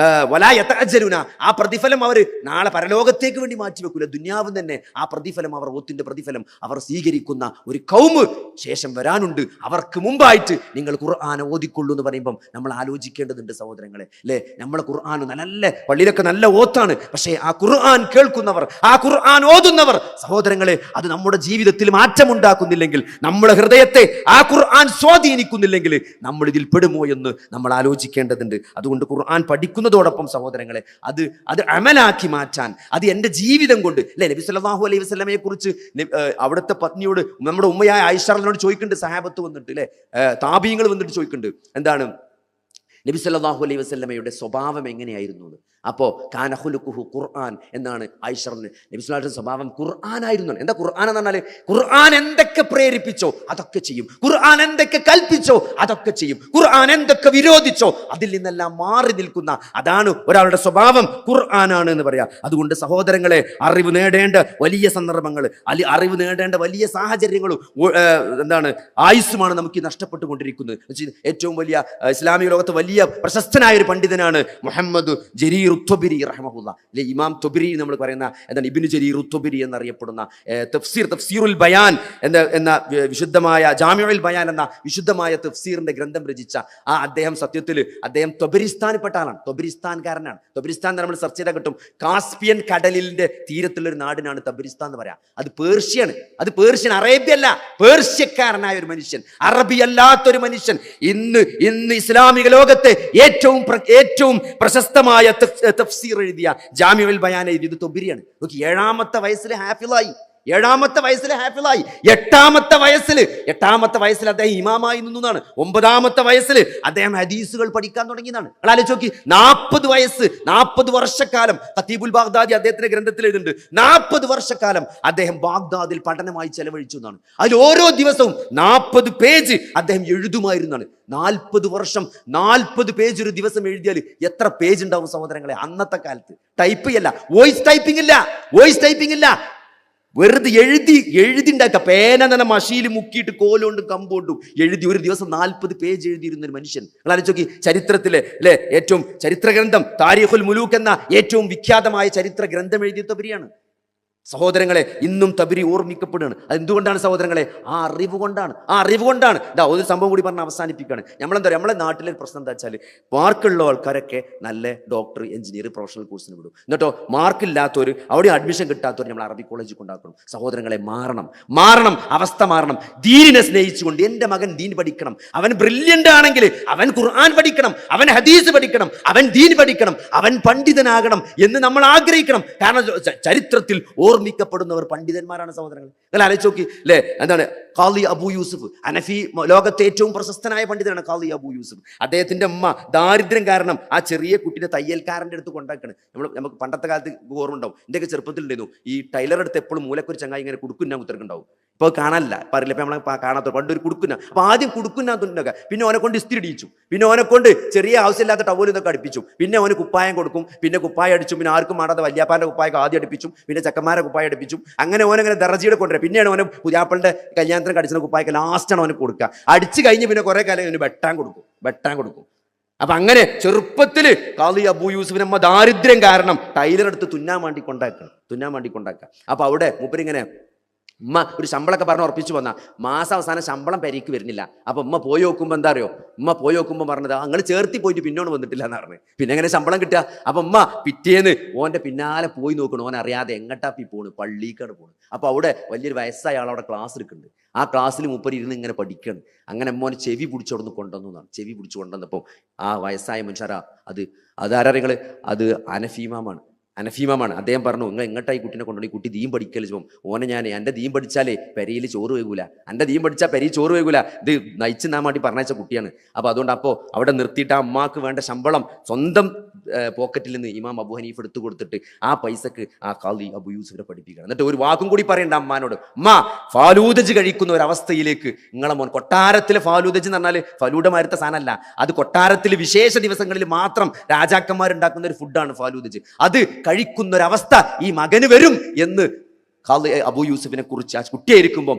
ആ, അജരുന ആ പ്രതിഫലം അവർ നാളെ പരലോകത്തേക്ക് വേണ്ടി മാറ്റി വെക്കൂല. ദുന്യാവ് തന്നെ ആ പ്രതിഫലം അവർ ഓത്തിന്റെ പ്രതിഫലം അവർ സ്വീകരിക്കുന്ന ഒരു കൗമ് ശേഷം വരാനുണ്ട്. അവർക്ക് മുമ്പായിട്ട് നിങ്ങൾ ഖുർആൻ ഓതിക്കൊള്ളൂ എന്ന് പറയുമ്പം നമ്മൾ ആലോചിക്കേണ്ടതുണ്ട് സഹോദരങ്ങളെ. അല്ലേ നമ്മളെ ഖുർആൻ നല്ല പള്ളിയിലൊക്കെ നല്ല ഓത്താണ്. പക്ഷേ ആ ഖുർആൻ കേൾക്കുന്നവർ ആ ഖുർആൻ ഓതുന്നവർ സഹോദരങ്ങളെ അത് നമ്മുടെ ജീവിതത്തിൽ മാറ്റമുണ്ടാക്കുന്നില്ലെങ്കിൽ നമ്മുടെ ഹൃദയത്തെ ആ ഖുർആൻ സ്വാധീനിക്കുന്നില്ലെങ്കിൽ നമ്മൾ ഇതിൽ പെടുമോ എന്ന് നമ്മൾ ആലോചിക്കേണ്ടതുണ്ട്. അതുകൊണ്ട് ഖുർആൻ പഠിക്കുന്നതോടൊപ്പം സഹോദരങ്ങളെ അത് അത് അമലാക്കി മാറ്റാൻ അത് എന്റെ ജീവിതം കൊണ്ട് അല്ലെ? നബി സല്ലാഹു അലൈഹി വസ്ലമയെ കുറിച്ച് അവിടുത്തെ പത്നിയോട് നമ്മുടെ ഉമ്മയായ ആയിഷാറിനോട് ചോദിക്കുന്നുണ്ട് സഹാബത്ത് വന്നിട്ട് അല്ലെ? താപീയങ്ങൾ വന്നിട്ട് ചോദിക്കുന്നുണ്ട് എന്താണ്? നബി സല്ലാഹു അലൈഹി വസ്ലമയുടെ സ്വഭാവം എങ്ങനെയായിരുന്നു? അപ്പോ അപ്പോൾ കാനഹുലുക്കുഹു ഖുർആൻ എന്നാണ് ഐഷറിന് നബി സ്വലാഹുടെ സ്വഭാവം ഖുർആൻ ആയിരുന്നു എന്താ ഖുർആൻ എന്ന് പറഞ്ഞാൽ ഖുർആൻ എന്തൊക്കെ പ്രേരിപ്പിച്ചോ അതൊക്കെ ചെയ്യും. ഖുർആൻ എന്തൊക്കെ കൽപ്പിച്ചോ അതൊക്കെ ചെയ്യും. ഖുർആൻ എന്തൊക്കെ വിരോധിച്ചോ അതിൽ നിന്നെല്ലാം മാറി നിൽക്കുന്ന അതാണ് ഒരാളുടെ സ്വഭാവം. ഖുർആനാണ് എന്ന് പറയാം. അതുകൊണ്ട് സഹോദരങ്ങളെ അറിവ് നേടേണ്ട വലിയ സന്ദർഭങ്ങൾ അല്ലെ അറിവ് നേടേണ്ട വലിയ സാഹചര്യങ്ങളും എന്താണ് ആയുസ്സുമാണ് നമുക്ക് നഷ്ടപ്പെട്ടുകൊണ്ടിരിക്കുന്നത്. ഏറ്റവും വലിയ ഇസ്ലാമിക ലോകത്ത് വലിയ പ്രശസ്തനായ ഒരു പണ്ഡിതനാണ് മുഹമ്മദ് ജരീർ ഉത്തൊബിരി റഹ്മുല്ല അല്ലെ ഇമാം തൊബിരി നമ്മൾ പറയുന്ന എന്താണ് ഇബിന് ജരീർ ഉത്തൊബിരി എന്നറിയപ്പെടുന്ന തഫ്സീർ തഫ്സീറുൽ ബയാൻ എന്ന എന്ന വിശുദ്ധമായ ജാമ്യുൽ ബയാൻ എന്ന വിശുദ്ധമായ തഫ്സീറിന്റെ ഗ്രന്ഥം രചിച്ച ആ അദ്ദേഹം സത്യത്തിൽ അദ്ദേഹം തൊബരിസ്ഥാനിൽപ്പെട്ട ആളാണ്. തൊബരിസ്ഥാൻകാരനാണ്. തൊബരിസ്ഥാൻ നമ്മൾ സെർച്ച് ചെയ്താൽ കിട്ടും കാസ്പിയൻ കടലിന്റെ തീരത്തുള്ള ഒരു നാടിനാണ് തബരിസ്ഥാൻ എന്ന് പറയാം. അത് പേർഷ്യയാണ്. അത് പേർഷ്യൻ അറേബ്യ അല്ല. പേർഷ്യക്കാരനായ ഒരു മനുഷ്യൻ. അറബി അല്ലാത്തൊരു മനുഷ്യൻ. ഇന്ന് ഇന്ന് ഇസ്ലാമിക ലോകത്തെ ഏറ്റവും ഏറ്റവും പ്രശസ്തമായ തഫ്സീർ എഴുതിയ ജാമ്യുൽ ബയാൻ എഴുതിയത് തൊബിരിയാണ്. ഏഴാമത്തെ വയസ്സിൽ ഹാഫിളായി. ഏഴാമത്തെ വയസ്സിൽ ഹാഫിളായി. എട്ടാമത്തെ വയസ്സിൽ എട്ടാമത്തെ വയസ്സിൽ അദ്ദേഹം ഇമാമായി നിന്നതാണ് ഒമ്പതാമത്തെ വയസ്സിൽ അദ്ദേഹം ഹദീസുകൾ പഠിക്കാൻ തുടങ്ങിയതാണ്. നിങ്ങൾ ആലോചിച്ച് നാൽപ്പത് വയസ്സ് നാൽപ്പത് വർഷക്കാലം ഖത്തീബുൽ ബാഗ്ദാദി അദ്ദേഹത്തിന്റെ ഗ്രന്ഥത്തിൽ എഴുതുന്നുണ്ട്. നാൽപ്പത് വർഷക്കാലം അദ്ദേഹം ബാഗ്ദാദിൽ പഠനമായി ചെലവഴിച്ചു എന്നാണ്. അതിൽ ഓരോ ദിവസവും നാൽപ്പത് പേജ് അദ്ദേഹം എഴുതുമായിരുന്നാണ്. നാൽപ്പത് വർഷം നാൽപ്പത് പേജ് ഒരു ദിവസം എഴുതിയാൽ എത്ര പേജ് ഉണ്ടാവും സഹോദരങ്ങളെ? അന്നത്തെ കാലത്ത്. ടൈപ്പ് ചെയ്യല്ല. വോയിസ് ടൈപ്പിംഗ് ഇല്ല. വോയിസ് ടൈപ്പിംഗ് ഇല്ല. വെറുതെ എഴുതി എഴുതി ഉണ്ടാക്കുക പേന തന്നെ മഷിയിൽ മുക്കിയിട്ട് കോലുകൊണ്ടും കമ്പുകൊണ്ടും എഴുതി. ഒരു ദിവസം നാൽപ്പത് പേജ് എഴുതിയിരുന്ന ഒരു മനുഷ്യൻ. നിങ്ങൾ നോക്കി ചരിത്രത്തിലെ അല്ലെ ഏറ്റവും ചരിത്ര ഗ്രന്ഥം താരിഖുൽ മുലൂക്ക് എന്ന ഏറ്റവും വിഖ്യാതമായ ചരിത്ര ഗ്രന്ഥം എഴുതിയ തബരിയാണ് സഹോദരങ്ങളെ ഇന്നും തബരി ഓർമ്മിക്കപ്പെടുകയാണ്. അതെന്തുകൊണ്ടാണ് സഹോദരങ്ങളെ? ആ അറിവ് കൊണ്ടാണ്. ആ അറിവ് കൊണ്ടാണ്. ഇതാ ഒരു സംഭവം കൂടി പറഞ്ഞ് അവസാനിപ്പിക്കുകയാണ്. നമ്മളെന്താ പറയുക നമ്മളെ നാട്ടിലെ പ്രശ്നം എന്താ വെച്ചാൽ മാർക്കുള്ള ആൾക്കാരൊക്കെ നല്ല ഡോക്ടർ എഞ്ചിനീയർ പ്രൊഫഷണൽ കോഴ്സിന് വിടും. എന്നിട്ടോ മാർക്കില്ലാത്തവർ അവിടെ അഡ്മിഷൻ കിട്ടാത്തവർ നമ്മൾ അറബി കോളേജിൽ കൊണ്ടാക്കണം. സഹോദരങ്ങളെ മാറണം. മാറണം അവസ്ഥ മാറണം. ദീനിനെ സ്നേഹിച്ചുകൊണ്ട് എന്റെ മകൻ ദീൻ പഠിക്കണം. അവൻ ബ്രില്യന്റ് ആണെങ്കിൽ അവൻ ഖുർആൻ പഠിക്കണം. അവൻ ഹദീസ് പഠിക്കണം. അവൻ ദീൻ പഠിക്കണം. അവൻ പണ്ഡിതനാകണം എന്ന് നമ്മൾ ആഗ്രഹിക്കണം. കാരണം ചരിത്രത്തിൽ ചരിത്രത്തിൽ ഓർമ്മിക്കപ്പെടുന്നവർ പണ്ഡിതന്മാരാണ് സഹോദരങ്ങൾ നിങ്ങൾ ആലോചിച്ച് നോക്കി അല്ലേ എന്താണ്? ഖാലി അബു യൂസുഫ്. അനഫി ലോകത്തെ ഏറ്റവും പ്രശസ്തനായ പണ്ഡിതനാണ് ഖാലി അബു യൂസുഫ്. അദ്ദേഹത്തിന്റെ അമ്മ ദാരിദ്ര്യം കാരണം ആ ചെറിയ കുട്ടിനെ തയ്യൽക്കാരന്റെ അടുത്ത് കൊണ്ടാക്കണം നമ്മൾ നമുക്ക് പണ്ടത്തെ കാലത്ത് ഓർമ്മ ഉണ്ടാവും എന്റെയൊക്കെ ചെറുപ്പത്തിൽ ഉണ്ടായിരുന്നു. ഈ ടൈലർ അടുത്ത് എപ്പോഴും മൂലക്കൊരു ചങ്ങായി ഇങ്ങനെ കുടുക്കുന്ന കുത്തിരക്കുണ്ടാവും ഇപ്പോൾ കാണാനില്ല. പറയില്ല. ഇപ്പൊ നമ്മളെ കാണാത്ത പണ്ട് ഒരു കുടുക്കുന്ന. അപ്പോൾ ആദ്യം കുടുക്കുന്ന തുന്നൊക്കെ. പിന്നെ ഓനെ കൊണ്ട് ഇസ്തിരി ഇടിച്ചു പിന്നെ ഓനെ കൊണ്ട് ചെറിയ ആവശ്യമില്ലാത്ത ടവലും ഇതൊക്കെ അടുപ്പിച്ചു. പിന്നെ ഓന് കുപ്പായം കൊടുക്കും. പിന്നെ കുപ്പായം അടിച്ചു. പിന്നെ ആർക്കും മാടാതെ വല്യാപ്പാന്റെ കുപ്പായം ആദ്യം അടുപ്പിച്ചു. പിന്നെ ചെക്കന്മാരെ കുപ്പായം അടുപ്പിച്ചു. അങ്ങനെ ഓനങ്ങനെ ദർജിയുടെ കൊണ്ടുവരാം പിന്നെയാണ് ഓനെ പുതിയാപ്പളുടെ കല്യാണത്തിന് കടിച്ചിന് കുപ്പായൊക്കെ ലാസ്റ്റാണ് അവന് കൊടുക്കുക. അടിച്ച് കഴിഞ്ഞ് പിന്നെ കുറെ കാലം അവന് വെട്ടാൻ കൊടുക്കും. വെട്ടാൻ കൊടുക്കും. അപ്പൊ അങ്ങനെ ചെറുപ്പത്തിൽ കാളി അബു യൂസുഫിന് അമ്മ ദാരിദ്ര്യം കാരണം ടൈലർ എടുത്ത് തുന്നാൻ വേണ്ടി കൊണ്ടാക്കണം. തുന്നാൻ വേണ്ടി കൊണ്ടാക്കുക. അപ്പൊ അവിടെ മൂപ്പരിങ്ങനെ ഉമ്മ ഒരു ശമ്പളമൊക്കെ പറഞ്ഞ് ഉറപ്പിച്ചു വന്ന. മാസം അവസാനം ശമ്പളം പെരയ്ക്ക് വരുന്നില്ല. അപ്പൊ ഉമ്മ പോയി നോക്കുമ്പോൾ എന്താ അറിയോ? ഉമ്മ പോയി നോക്കുമ്പോൾ പറഞ്ഞത് നിങ്ങൾ ചേർത്തി പോയിട്ട് പിന്നോട് വന്നിട്ടില്ല എന്ന് പറഞ്ഞു. പിന്നെ എങ്ങനെ ശമ്പളം കിട്ടുക? അപ്പൊ ഉമ്മ പിറ്റേന്ന് ഓന്റെ പിന്നാലെ പോയി നോക്കണം. ഓൻ അറിയാതെ എങ്ങട്ടാപ്പി പോണ്? പള്ളിക്കാണ് പോണ്. അപ്പൊ അവിടെ വലിയൊരു വയസ്സായ ആൾ അവിടെ ക്ലാസ് എടുക്കുന്നുണ്ട്. ആ ക്ലാസ്സിൽ മുപ്പര് ഇരുന്ന് ഇങ്ങനെ പഠിക്കണം. അങ്ങനെ മോനെ ചെവി പിടിച്ചോടന്ന് കൊണ്ടുവന്നു എന്നാണ്. ചെവി പിടിച്ചു കൊണ്ടുവന്നപ്പോൾ ആ വയസ്സായ മനുഷ്യരാ അത് അതാരാ നിങ്ങൾ? അത് അനഫീമാമാണ്. അനഫീമമാണ്. അദ്ദേഹം പറഞ്ഞു നിങ്ങൾ എങ്ങോട്ടായി കുട്ടീനെ കൊണ്ടുപോയി കുട്ടി ദീം പഠിക്കൽ? ചോം ഓനെ ഞാൻ എന്റെ ദീം പഠിച്ചാലേ പെരയിൽ ചോറ് വൈകൂല. എന്റെ ദീം പഠിച്ചാൽ പെരയിൽ ചോറ് വൈകൂല. ഇത് നയിച്ചു നാൻ വേണ്ടി പറഞ്ഞയച്ച കുട്ടിയാണ്. അപ്പോൾ അതുകൊണ്ട് അപ്പോൾ അവിടെ നിർത്തിയിട്ട് ആ അമ്മാക്ക് വേണ്ട ശമ്പളം സ്വന്തം പോക്കറ്റിൽ നിന്ന് ഇമാം അബു ഹനീഫ് എടുത്തു കൊടുത്തിട്ട് ആ പൈസക്ക് ആ കാളി അബു യൂസുഫിനെ പഠിപ്പിക്കണം എന്നിട്ട് ഒരു വാക്കും കൂടി പറയണ്ട അമ്മാനോട്. അമ്മ ഫാലൂദജ് കഴിക്കുന്ന ഒരു അവസ്ഥയിലേക്ക് നിങ്ങളെ മോൻ കൊട്ടാരത്തിലെ ഫാലൂദജ് എന്ന് പറഞ്ഞാൽ ഫലൂഡ മാരുത്ത സാധനമല്ല. അത് കൊട്ടാരത്തിൽ വിശേഷ ദിവസങ്ങളിൽ മാത്രം രാജാക്കന്മാരുണ്ടാക്കുന്ന ഒരു ഫുഡാണ് ഫാലൂദജ്. അത് കഴിക്കുന്ന ഒരു അവസ്ഥ ഈ മകന് വരും എന്ന് അബു യൂസഫിനെ കുറിച്ച് ആ കുട്ടിയായിരിക്കുമ്പം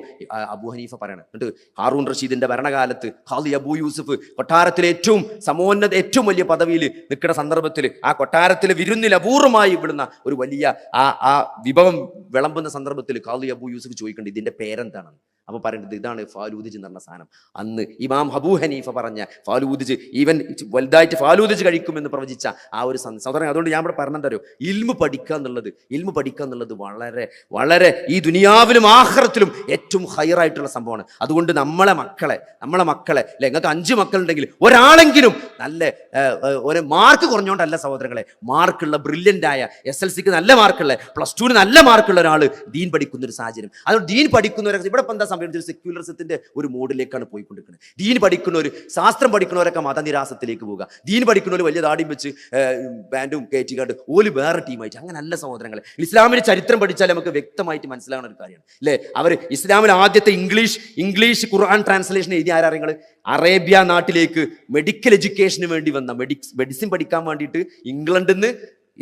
അബു ഹനീഫ പറയണം. എന്നിട്ട് ഹാറൂൺ റഷീദിന്റെ ഭരണകാലത്ത് ഖാലി അബു യൂസഫ് കൊട്ടാരത്തിലെ ഏറ്റവും സമോന്നത ഏറ്റവും വലിയ പദവിയിൽ നിൽക്കുന്ന സന്ദർഭത്തിൽ ആ കൊട്ടാരത്തിലെ വിരുന്നിൽ അപൂർവമായി വിടുന്ന ഒരു വലിയ ആ ആ വിഭവം വിളമ്പുന്ന സന്ദർഭത്തിൽ ഖാലി അബു യൂസഫ് ചോദിക്കേണ്ടത് ഇതിന്റെ പേരെന്താണ് അപ്പൊ പറയേണ്ടത് ഇതാണ് ഫാലൂദിജ് എന്ന് പറഞ്ഞ സാധനം. അന്ന് ഇമാം ഹബൂ ഹനീഫ പറഞ്ഞ ഫാലൂദിജ് ഈവൻ വലുതായിട്ട് ഫാലൂദിജ് കഴിക്കുമെന്ന് പ്രവചിച്ച ആ ഒരു സഹോദരൻ അതുകൊണ്ട് ഞാൻ ഇവിടെ പറഞ്ഞെന്തറിയോ ഇൽമു പഠിക്കുക എന്നുള്ളത് ഇൽമു പഠിക്കുക എന്നുള്ളത് വളരെ വളരെ ഈ ദുനിയാവിലും ആഹ്റത്തിലും ഏറ്റവും ഹയറായിട്ടുള്ള സംഭവമാണ്. അതുകൊണ്ട് നമ്മളെ മക്കളെ നമ്മളെ മക്കളെ അല്ലെ? നിങ്ങൾക്ക് അഞ്ച് മക്കളുണ്ടെങ്കിൽ ഒരാളെങ്കിലും നല്ല ഒരു മാർക്ക് കുറഞ്ഞുകൊണ്ടല്ല സഹോദരങ്ങളെ. മാർക്കുള്ള ബ്രില്യന്റ് ആയ എസ് എൽ സിക്ക് നല്ല മാർക്കുള്ള പ്ലസ് ടുവിന് നല്ല മാർക്കുള്ള ഒരാൾ ദീൻ പഠിക്കുന്ന ഒരു സാഹചര്യം. അതുകൊണ്ട് ദീൻ പഠിക്കുന്നവരെ ഇവിടെ എന്താ സംഭവിച്ചത് സെക്യുലറിസത്തിന്റെ ഒരു മോഡിലേക്കാണ് പോയിക്കൊണ്ടിരിക്കുന്നത്. ദീൻ പഠിക്കുന്നവർ ശാസ്ത്രം പഠിക്കുന്നവരൊക്കെ മതനിരാസത്തിലേക്ക് പോവുക. ദീൻ പഠിക്കുന്നവർ വലിയ താടിയും വെച്ച് ബാൻഡും കയറ്റി കണ്ട് ഓൽ വേറെ ടീമായിട്ട് അങ്ങനെ നല്ല സഹോദരങ്ങളെ. ഇസ്ലാമിന്റെ ചരിത്രം പഠിച്ചാൽ നമുക്ക് വ്യക്തമായിട്ട് മനസ്സിലാകുന്ന ഒരു കാര്യമാണ്. അല്ലേ അവർ ഇസ്ലാമിൽ ആദ്യത്തെ ഇംഗ്ലീഷ് ഇംഗ്ലീഷ് ഖുർആൻ ട്രാൻസ്ലേഷൻ എഴുതിയ ആരാ അറേബ്യ നാട്ടിലേക്ക് മെഡിക്കൽ എഡ്യൂക്കേഷന് വേണ്ടി വന്ന മെഡിക്സ് മെഡിസിൻ പഠിക്കാൻ വേണ്ടിയിട്ട് ഇംഗ്ലണ്ടിൽ നിന്ന്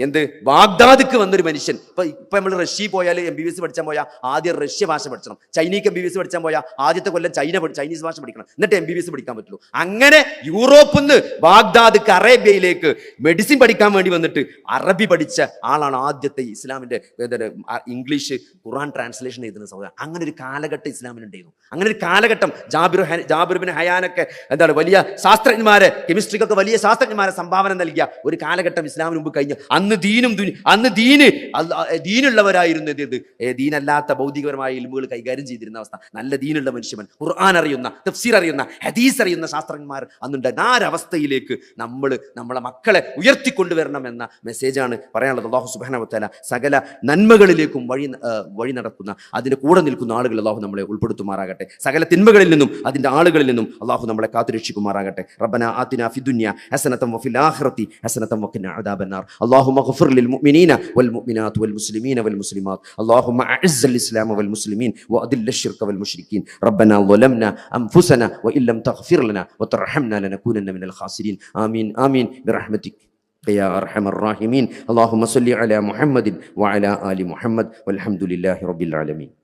എന്ത്? ബാഗ്ദാദിക്ക് വന്നൊരു മനുഷ്യൻ. ഇപ്പൊ ഇപ്പൊ നമ്മൾ റഷ്യ പോയാൽ എം ബി ബി എസ് പഠിച്ചാൽ പോയാൽ ആദ്യം റഷ്യ ഭാഷ പഠിക്കണം ചൈനീക്ക് എം ബി ബി എസ് പഠിച്ചാൽ പോയാൽ ആദ്യത്തെ കൊല്ലം ചൈന ചൈനീസ് ഭാഷ പഠിക്കണം. എന്നിട്ട് എം ബി ബി എസ് പഠിക്കാൻ പറ്റുള്ളൂ. അങ്ങനെ യൂറോപ്പിൽ നിന്ന് ബാഗ്ദാദിക്ക് അറേബ്യയിലേക്ക് മെഡിസിൻ പഠിക്കാൻ വേണ്ടി വന്നിട്ട് അറബി പഠിച്ച ആളാണ് ആദ്യത്തെ ഇസ്ലാമിന്റെ ഇംഗ്ലീഷ് ഖുറാൻ ട്രാൻസ്ലേഷൻ എഴുതുന്ന സഹോദരൻ. അങ്ങനെ ഒരു കാലഘട്ടം ഇസ്ലാമിനുണ്ടായിരുന്നു അങ്ങനെ ഒരു കാലഘട്ടം Jabir Jabir bin Jabir bin ഹയാനൊക്കെ എന്താണ് വലിയ ശാസ്ത്രജ്ഞന്മാരെ കെമിസ്ട്രിക്കൊക്കെ വലിയ ശാസ്ത്രജ്ഞന്മാരെ സംഭാവന നൽകിയ ഒരു കാലഘട്ടം ഇസ്ലാമിന് മുമ്പ് കഴിഞ്ഞു. അന്ന് ദീനും ദുനി അന്ന് ദീന് ദീനുള്ളവരായിരുന്നു എന്ത് ദീനല്ലാത്ത ഭൗതികപരമായ ഇൽമുകൾ കൈകാര്യം ചെയ്തിരുന്ന അവസ്ഥ. നല്ല ദീനുള്ള മനുഷ്യൻ ഖുർആൻ അറിയുന്ന തഫ്സീർ അറിയുന്ന ഹദീസ് അറിയുന്ന ശാസ്ത്രജ്ഞന്മാർ അന്നുണ്ട് ആ ഒരവസ്ഥയിലേക്ക് നമ്മൾ നമ്മളെ മക്കളെ ഉയർത്തിക്കൊണ്ടുവരണം എന്ന മെസ്സേജാണ് പറയാനുള്ളത്. അള്ളാഹു സുബാനവത്തല സകല നന്മകളിലേക്കും വഴി വഴി നടക്കുന്ന അതിന് കൂടെ നിൽക്കുന്ന ആളുകൾ അള്ളാഹു നമ്മളെ ഉൾപ്പെടുത്തുമാറാകട്ടെ. സകല തിന്മകളിൽ നിന്നും അതിന്റെ ആളുകളിൽ നിന്നും അള്ളാഹു നമ്മളെ കാത്തുരക്ഷിക്കുമാറാകട്ടെ റബ്ബന ആത്തിന ഫി ഹസനതൻ ഹസനതം വഫിൽ ആഖിറതി ഹസനത്തം വഖിന അദാബന്നാർ اللهم اغفر للمؤمنين والمؤمنات والمسلمين والمسلمات. اللهم اعز الإسلام والمسلمين واذل الشرك والمشركين. ربنا ظلمنا أنفسنا وإن لم تغفر لنا وترحمنا لنكونن من الخاسرين. آمين آمين. برحمتك يا أرحم الراحمين. اللهم صل على محمد وعلى آل محمد والحمد لله رب العالمين.